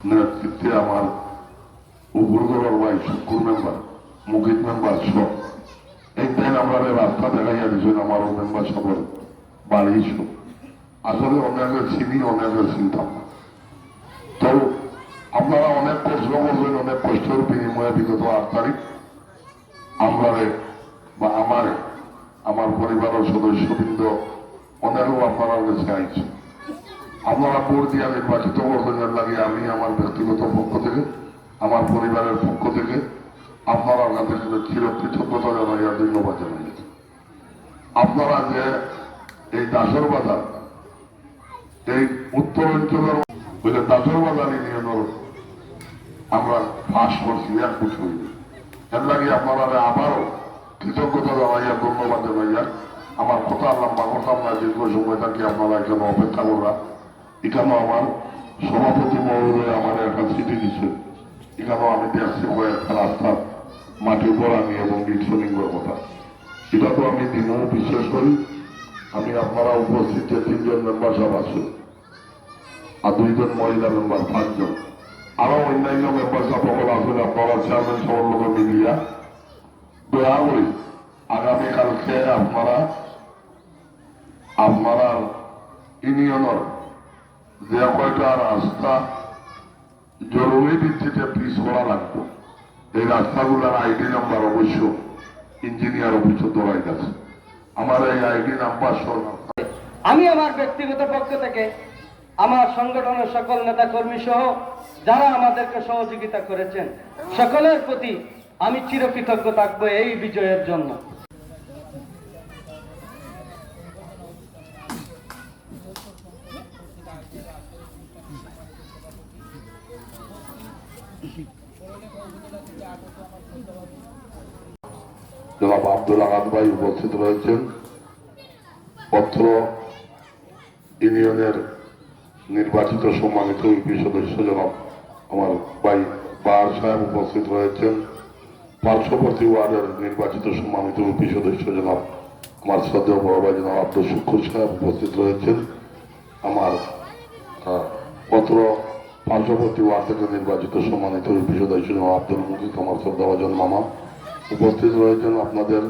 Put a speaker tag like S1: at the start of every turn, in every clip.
S1: নেতৃত্বে আমার উগ্রদলের ভাই শুকুর মেম্বার মুকিত মেম্বার সব। একদিন আমরা রাস্তা দেখাইয়া দিয়েছেন আমার মেম্বার সবর বাড়ি সব। আসলে অনেকের চিনি অনেকের চিন্তা তো আপনারা অনেক কষ্ট করবেন, অনেক কষ্টের বিনিময়ে বিগত আট তারিখ আমরা বা আমার আমার পরিবারের সদস্যবৃন্দ অনেকও আপনারা কাছে আইছে। আপনারা ভোট দিয়া নির্বাচিত করবেন লাগে আমি আমার ব্যক্তিগত পক্ষ থেকে, আমার পরিবারের পক্ষ থেকে আপনারা কাছে চির কৃতজ্ঞতা জানাইয়া ধন্যবাদ জানাই। আপনারা যে এই দাসর বাজার, এই উত্তর অঞ্চলের বলে দাসর বাজার ইউনিয়নের আমরা পাশ করছি এক বছর এর লাগে আপনারা আবারও কৃতজ্ঞতা জানাইয়া ধন্যবাদ জানাইয়া আমার কথা লম্বা কথা আমরা দীর্ঘ সময় থাকি আপনারা এখানে অপেক্ষা করা এখানে আমার সভাপতি মহোদয় আমার একটা চিঠি দিচ্ছে এখানেও আমি দেখছি কয়েকটা রাস্তা মাটির উপর আমি এবং ইটসলিঙ্গের কথা এটা তো আমি দিনেও বিশ্বাস করি। আমি আপনারা উপস্থিত যে তিনজন মেম্বার সব আছে, আর দুইজন মহিলা মেম্বার পাঁচজন। আরও অন্যান্য মেম্বার সকল আছেন, আপনারা চেয়ারম্যান সবার লোক মিলিয়া দয়া করি আগামীকালকে আপনারা আপনারা ইউনিয়নের যে কয়টা রাস্তা জরুরি ভিত্তিতে পিস করা লাগবে। এই রাস্তাগুলোর আইডি নাম্বার অবশ্য ইঞ্জিনিয়ার অবশ্য ধরাই গেছে আমার এই আইডি নাম্বার সহ
S2: আমি আমার ব্যক্তিগত পক্ষ থেকে আমার সংগঠনের সকল নেতা কর্মী সহ যারা আমাদেরকে সহযোগিতা করেছেন, সকলের প্রতি আমি চিরকৃতজ্ঞ থাকব এই বিজয়ের জন্য।
S1: জনাব আব্দুল আহাদ ভাই উপস্থিত রয়েছেন। পত্র ইউনিয়নের নির্বাচিত সম্মানিত ইউপি সদস্য জনাব আমার ভাই বার সাহেব উপস্থিত রয়েছেন। পার্শ্ববর্তী ওয়ার্ডের নির্বাচিত সম্মানিত ইউপি সদস্য জনাব আমার শ্রদ্ধেয় বড় ভাই জনাব আব্দুল শুক্র সাহেব উপস্থিত রয়েছেন। আমার পত্র পার্শ্ববর্তী ওয়ার্ড থেকে নির্বাচিত সম্মানিত ইউপি সদস্য জনাব আব্দুল মুকিত আমার শ্রদ্ধাভাজন মামা। উপস্থিত রয়েছেন আপনাদের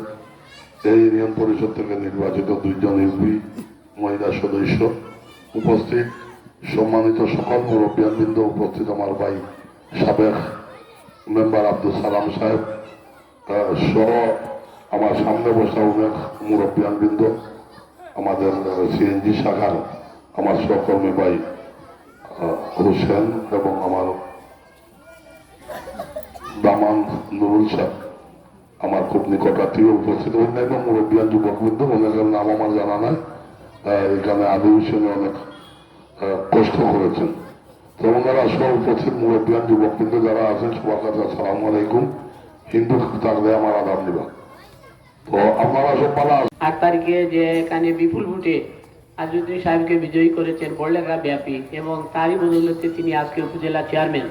S1: এই ইউনিয়ন পরিষদ থেকে নির্বাচিত দুইজন ইউপি মহিলা সদস্য। উপস্থিত সম্মানিত সকল মুরব্বিয়ানবৃন্দ উপস্থিত আমার ভাই সাবেক মেম্বার আব্দুল সালাম সাহেব সহ আমার সামনে বসা অনেক মুরব্বিয়ানবৃন্দ আমাদের সিএনজি শাখার আমার সহকর্মী ভাই হোসেন এবং আমার দামান নুরুল সাহেব। আমার খুব নিকটাত্মীয় উপস্থিত অন্যান্য মুরব্বিয়ান যুবকবৃন্দ অনেকের নাম আমার জানা নাই। এখানে আদি হোসেনে অনেক কষ্ট করেছেন। তো ওনারা সব উপস্থিত, মুরব্বিয়ান যুবকবৃন্দ যারা আছেন, সবার কাছে আসসালামু আলাইকুম। হিন্দু থাকলে আমার আদাব নিবা। তো আপনারা সব ভালো
S3: আট তারিখে যে এখানে বিপুল ভোটে আজুদ্দিন সাহেবকে বিজয়ী করেছেন বড়লেখা ব্যাপী, এবং তারই বদৌলতে তিনি আজকে উপজেলা চেয়ারম্যান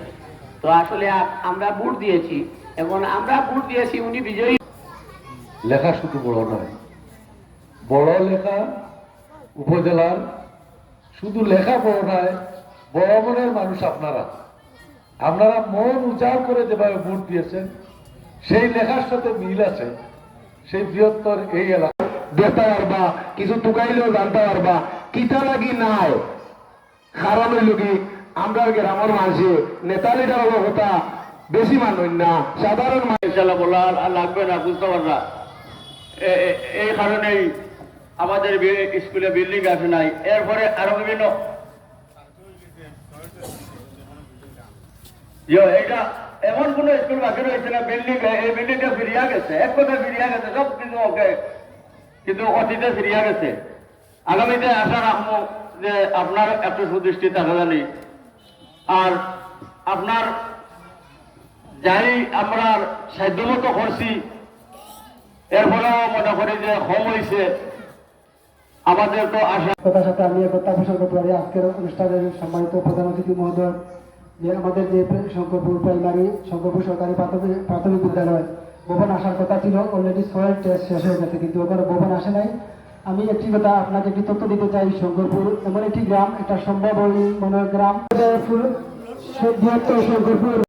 S3: তো আসলে আমরা ভোট দিয়েছি। এবং আমরা ভোট দিয়েছি উনি বিজয়ী।
S4: লেখা শুধু বড় নয় বড় লেখা উপজেলার শুধু লেখা বড় নয় বড় মনের মানুষ আপনারা। আপনারা মন উজাড় করে যেভাবে ভোট দিয়েছেন সেই লেখার সাথে মিল আছে। সেই বৃহত্তর এই এলাকা।
S5: দেখতে পারবা কিছু টুকাইলেও জানতে পারবা কিতা লাগি নাই? কারণ হইল কি আমরা গ্রামের মানুষে নেতা লিডারের কথা বেশি মানুষ না, সাধারণ মানুষ।
S2: ইনশাল্লাহ বলা লাগবে না, বুঝতে এ- এই কারণেই আমাদের স্কুলে বিল্ডিং আছে নাই। এরপরে আরও বিভিন্ন এইটা এমন কোন স্কুল বাকি রয়েছে না, বিল্ডিং এই বিল্ডিংটা ফিরিয়া গেছে। এক কথা ফিরিয়া গেছে, সব কিন্তু ওকে কিন্তু অতীতে ফিরিয়া গেছে। আগামীতে আশা রাখব যে আপনার একটু সুদৃষ্টি থাকা জানি আর আপনার যাই আমরা সাধ্যমতো করছি। এরপরেও মনে করি যে কম হয়েছে আমাদের তো আশা
S6: কথার সাথে আমি একতা পোষণ করতে পারি আজকের অনুষ্ঠানের সম্মানিত প্রধান অতিথি মহোদয় যে আমাদের যে শঙ্করপুর প্রাইমারি শঙ্করপুর সরকারি প্রাথমিক প্রাথমিক বিদ্যালয় ভবন আসার কথা ছিল অলরেডি সোয়েল টেস্ট শেষ হয়ে গেছে কিন্তু ওখানে ভবন আসে নাই। আমি একটি কথা আপনাকে একটি তথ্য দিতে চাই শঙ্করপুর এমন একটি গ্রাম এটা সম্ভব মনে গ্রাম শঙ্করপুর।